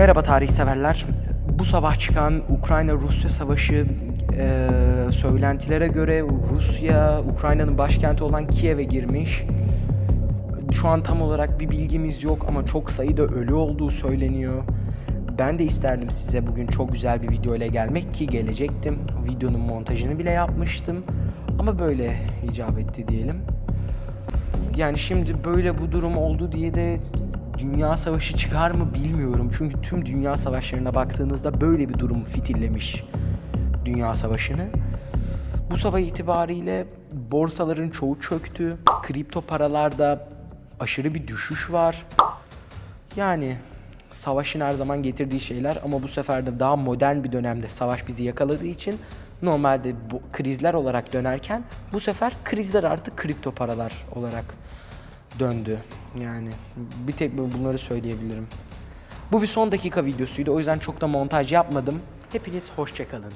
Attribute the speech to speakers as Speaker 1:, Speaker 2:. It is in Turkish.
Speaker 1: Merhaba tarih severler. Bu sabah çıkan Ukrayna-Rusya savaşı eee, söylentilere göre Rusya, Ukrayna'nın başkenti olan Kiev'e girmiş. Şu an tam olarak bir bilgimiz yok ama çok sayıda ölü olduğu söyleniyor. Ben de isterdim size bugün çok güzel bir video ile gelmek ki gelecektim. Videonun montajını bile yapmıştım. Ama böyle icap etti diyelim. Yani şimdi böyle bu durum oldu diye de dünya savaşı çıkar mı bilmiyorum. Çünkü tüm dünya savaşlarına baktığınızda böyle bir durum fitillemiş dünya savaşını. Bu sabah itibariyle borsaların çoğu çöktü. Kripto paralarda aşırı bir düşüş var. Yani savaşın her zaman getirdiği şeyler ama bu sefer de daha modern bir dönemde savaş bizi yakaladığı için normalde bu krizler olarak dönerken bu sefer krizler artık kripto paralar olarak döndü. Yani bir tek bunları söyleyebilirim. Bu bir son dakika videosuydu o yüzden çok da montaj yapmadım. Hepiniz hoşçakalın.